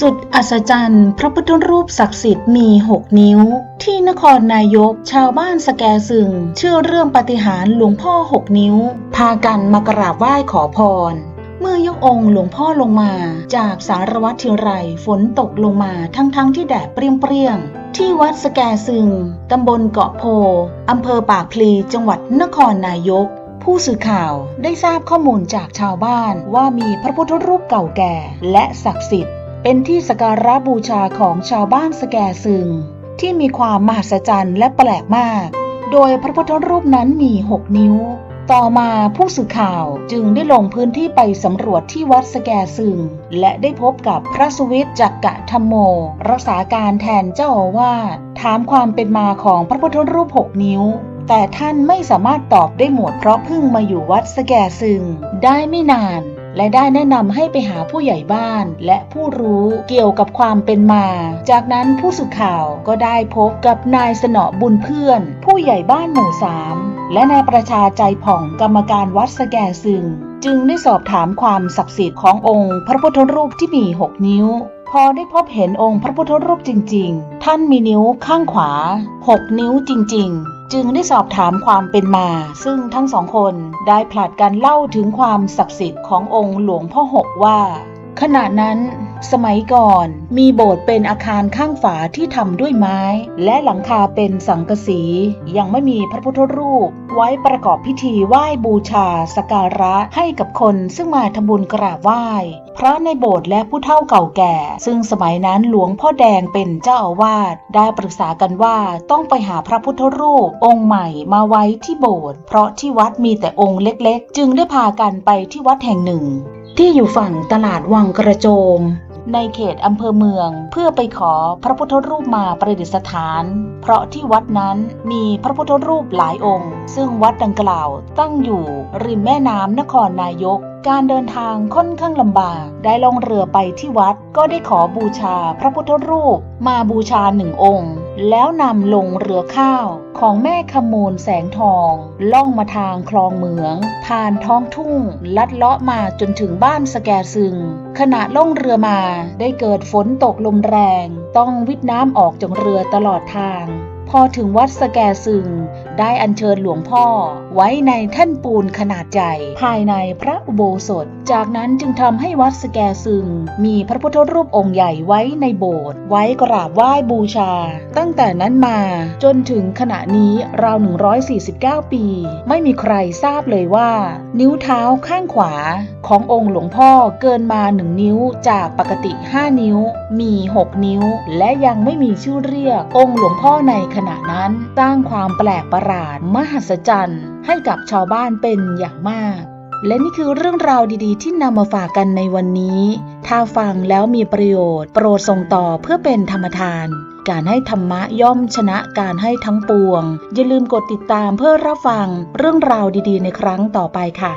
สุดอัศจรรย์ พระพุทธรูปศักดิ์สิทธิ์มี 6 นิ้ว ที่นครนายกชาวบ้านสแกซึง เชื่อเรื่องปฏิหารหลวงพ่อ 6 นิ้ว พากันมากราบไหว้ขอพร เมื่อยกองค์หลวงพ่อลงมาจากสารวัตรทีไรฝนตกลงมาทั้งๆทที่แดดเปรี้ยงๆ ที่วัดสแกซึง ตำบลเกาะโพอำเภอปากพลีจังหวัดนครนายกผู้สื่อข่าวได้ทราบข้อมูลจากชาวบ้านว่ามีพระพุทธรูปเก่าแก่และศักดิ์สิทธิ์ เป็นที่สการะบูชาของชาวบ้านสแกซึง ที่มีความมหัศจรรย์และแปลกมาก โดยพระพุทธรูปนั้นมี 6 นิ้ว ต่อมาผู้สื่อข่าวจึงได้ลงพื้นที่ไปสำรวจที่วัดสแกซึง และได้พบกับพระสวิทยจักกะธรรมโม รักษาการแทนเจ้าอาวาสถามความเป็นมาของพระพุทธรูป 6 นิ้วแต่ท่านไม่สามารถตอบได้หมดเพราะเพิ่งมาอยู่วัดสแกซึง ได้ไม่นาน และได้แนะนำให้ไปหาผู้ใหญ่บ้านและผู้รู้เกี่ยวกับความเป็นมา จากนั้นผู้สื่อข่าวก็ได้พบกับนายสนอบุญเพื่อน ผู้ใหญ่บ้านหมู่สามและนายประชาใจผ่องกรรมการวัดสแกซึง จึงได้สอบถามความศักดิ์สิทธิ์ขององค์พระพุทธรูปที่มี 6 นิ้ว พอได้พบเห็นองค์พระพุทธรูปจริง ๆ ท่านมีนิ้วข้างขวา 6 นิ้วจริง ๆ จึงได้สอบถามความเป็นมา ซึ่งทั้งสองคนได้ผลัดกันเล่าถึงความศักดิ์สิทธิ์ขององค์หลวงพ่อหกว่า ขณะนั้น สมัยก่อน มีโบสถ์เป็นอาคารข้างฝาที่ทำด้วยไม้ และหลังคาเป็นสังกะสี ยังไม่มีพระพุทธรูป ไว้ประกอบพิธีไหว้บูชาสกการะให้กับคนซึ่งมาทำบุญกราบไหว้พระในโบสถ์และผู้เฒ่าเก่าแก่ ซึ่งสมัยนั้นหลวงพ่อแดงเป็นเจ้าอาวาสได้ปรึกษากันว่าต้องไปหาพระพุทธรูป องค์ใหม่มาไว้ที่โบสถ์เพราะที่วัดมีแต่องค์เล็กๆ จึงได้พากันไปที่วัดแห่งหนึ่ง ที่อยู่ฝั่งตลาดวังกระโจม ในเขตอำเภอเมือง เพื่อไปขอพระพุทธรูปมาประดิษฐาน เพราะที่วัดนั้นมีพระพุทธรูปหลายองค์ ซึ่งวัดดังกล่าวตั้งอยู่ริมแม่น้ำนครนายกการเดินทางค่อนข้างลำบาก ได้ลงเรือไปที่วัดก็ได้ขอบูชาพระพุทธรูป มาบูชาหนึ่งองค์ แล้วนำลงเรือข้าวของแม่ขมูลแสงทอง ล่องมาทางคลองเหมือง ผ่านท้องทุ่ง ลัดเลาะมาจนถึงบ้านสแกซึง ขณะล่องเรือมาได้เกิดฝนตกลมแรง ต้องวิทน้ำออกจากเรือตลอดทาง พอถึงวัดสแกซึง ได้อัญเชิญหลวงพ่อ ไว้ในแท่นปูนขนาดใหญ่ภายในพระอุโบสถ จากนั้นจึงทำให้วัดสแกซึง มีพระพุทธรูปองค์ใหญ่ไว้ในโบสถ์ไว้กราบไหว้บูชา ตั้งแต่นั้นมาจนถึงขณะนี้ราว 149 ปี ไม่มีใครทราบเลยว่า นิ้วเท้าข้างขวา ขององค์หลวงพ่อเกินมา 1 นิ้วจากปกติ 5 นิ้ว มี 6 นิ้ว และยังไม่มีชื่อเรียกองค์หลวงพ่อในขณะนั้นสร้างความแปลกประหลาดมหัศจรรย์ ให้กับชาวบ้านเป็นอย่างมาก และนี่คือเรื่องราวดีๆ ที่นำมาฝากกันในวันนี้ ถ้าฟังแล้วมีประโยชน์ โปรดส่งต่อเพื่อเป็นธรรมทาน การให้ธรรมะย่อมชนะการให้ทั้งปวง อย่าลืมกดติดตามเพื่อรับฟังเรื่องราวดีๆ ในครั้งต่อไปค่ะ